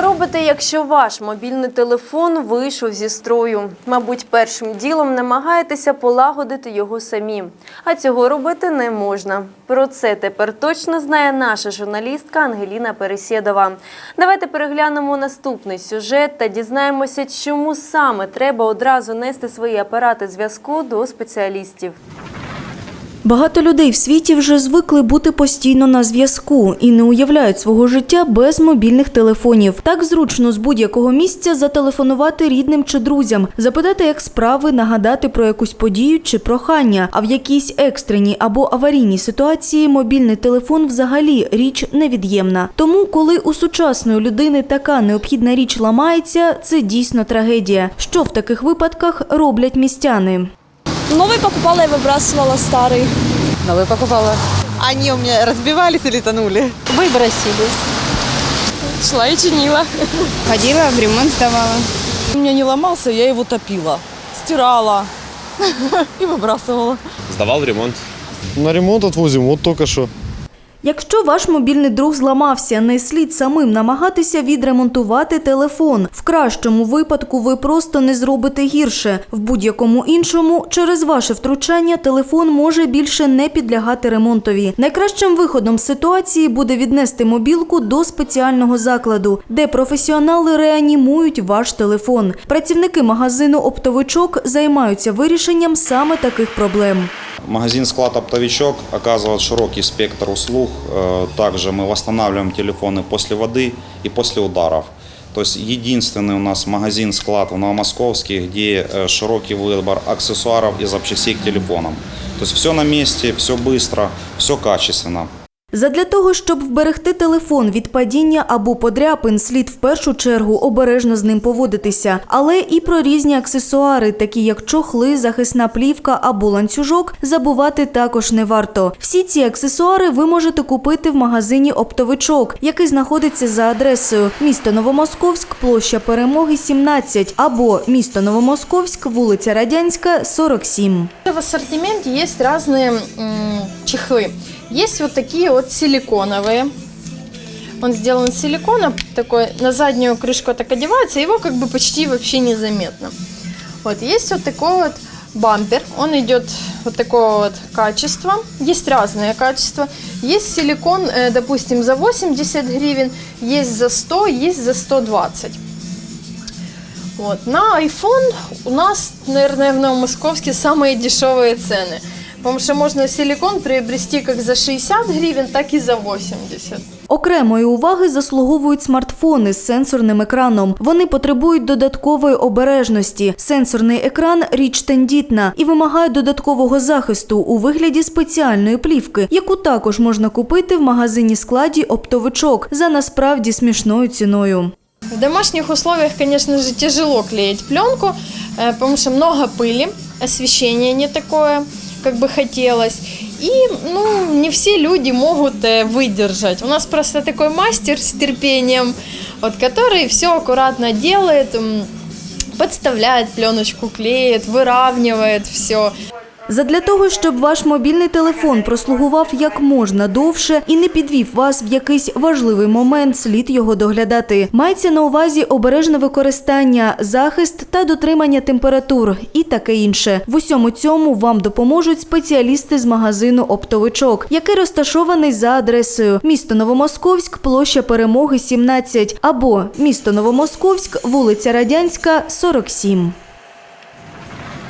робите, якщо ваш мобільний телефон вийшов зі строю? Мабуть, першим ділом намагаєтеся полагодити його самі. А цього робити не можна. Про це тепер точно знає наша журналістка Ангеліна Пересєдова. Давайте переглянемо наступний сюжет та дізнаємося, чому саме треба одразу нести свої апарати зв'язку до спеціалістів. Багато людей в світі вже звикли бути постійно на зв'язку і не уявляють свого життя без мобільних телефонів. Так зручно з будь-якого місця зателефонувати рідним чи друзям, запитати, як справи, нагадати про якусь подію чи прохання. А в якійсь екстреній або аварійній ситуації мобільний телефон взагалі річ невід'ємна. Тому, коли у сучасної людини така необхідна річ ламається, це дійсно трагедія. Що в таких випадках роблять містяни? Новый покупала и выбрасывала старый. Новый покупала. Они у меня разбивались или тонули? Выбросили. Шла и чинила. Ходила, в ремонт сдавала. У меня не ломался, я его топила, стирала и выбрасывала. Сдавал в ремонт. На ремонт отвозим, вот только что. Якщо ваш мобільний друг зламався, не слід самим намагатися відремонтувати телефон. В кращому випадку ви просто не зробите гірше. В будь-якому іншому, через ваше втручання, телефон може більше не підлягати ремонтові. Найкращим виходом з ситуації буде віднести мобілку до спеціального закладу, де професіонали реанімують ваш телефон. Працівники магазину оптовичок займаються вирішенням саме таких проблем. Магазин «Склад Оптовичок» оказывает широкий спектр услуг. Э, Также мы восстанавливаем телефоны после воды и после ударов. То есть единственный у нас магазин-склад в Новомосковске, где э, широкий выбор аксессуаров и запчастей к телефонам. То есть все на месте, все быстро, все качественно. Задля того, щоб вберегти телефон від падіння або подряпин, слід в першу чергу обережно з ним поводитися. Але і про різні аксесуари, такі як чохли, захисна плівка або ланцюжок, забувати також не варто. Всі ці аксесуари ви можете купити в магазині оптовичок, який знаходиться за адресою місто Новомосковськ, площа Перемоги, 17, або місто Новомосковськ, вулиця Радянська, 47. В ассортименте есть разные м, чехлы. Есть вот такие вот силиконовые. Он сделан из силикона, такой на заднюю крышку так одевается, его как бы почти вообще незаметно. Вот есть вот такой вот бампер, он идет вот такого вот качества. Есть разные качества. Есть силикон, э, допустим, за 80 гривен, есть за 100, есть за 120. Вот. На iPhone у нас, наверное, в Новомосковске самые дешевые цены. Потому что можно силикон приобрести как за 60 гривен, так и за 80. Окремої уваги заслуговують смартфони з сенсорним екраном. Вони потребують додаткової обережності. Сенсорний екран річ тендітна і вимагає додаткового захисту у вигляді спеціальної плівки, яку також можна купити в магазині складі оптовичок за насправді смішною ціною. В домашних условиях, конечно же, тяжело клеить пленку, э, потому что много пыли, освещение не такое, как бы хотелось. И, ну, не все люди могут э, выдержать. У нас просто такой мастер с терпением, вот, который все аккуратно делает, подставляет пленочку, клеит, выравнивает все. Задля того, щоб ваш мобільний телефон прослугував як можна довше і не підвів вас в якийсь важливий момент, слід його доглядати. Мається на увазі обережне використання, захист та дотримання температур і таке інше. В усьому цьому вам допоможуть спеціалісти з магазину оптовичок, який розташований за адресою місто Новомосковськ, площа Перемоги, 17, або місто Новомосковськ, вулиця Радянська, 47.